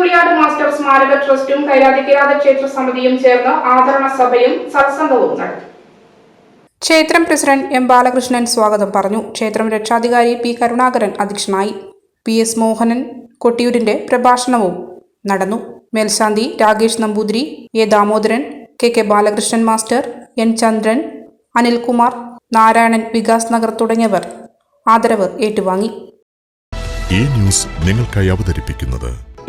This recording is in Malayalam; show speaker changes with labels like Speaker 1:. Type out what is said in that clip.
Speaker 1: ചൂളിയാട് മാസ്റ്റർ സ്മാരക ട്രസ്റ്റും കൈരാതിക്കിരാത ക്ഷേത്ര സമിതിയും ചേർന്ന് ആദരണ സഭയും സത്സംഗവും നടത്തി. ക്ഷേത്രം പ്രസിഡന്റ് എം ബാലകൃഷ്ണൻ സ്വാഗതം പറഞ്ഞു. ക്ഷേത്രം രക്ഷാധികാരി പി കരുണാകരൻ അധ്യക്ഷനായി. പി എസ് മോഹനൻ കൊട്ടിയൂരിന്റെ പ്രഭാഷണവും നടന്നു. മേൽശാന്തി Rakesh Namboothiri A Damodaran K K Balakrishnan master N Chandran Anilkumar Narayanan Vikas Nagar തുടങ്ങിയവർ ആദരവ് ഏറ്റുവാങ്ങി.
Speaker 2: ഈ ന്യൂസ് നിങ്ങൾക്കായി അവതരിപ്പിക്കുന്നത്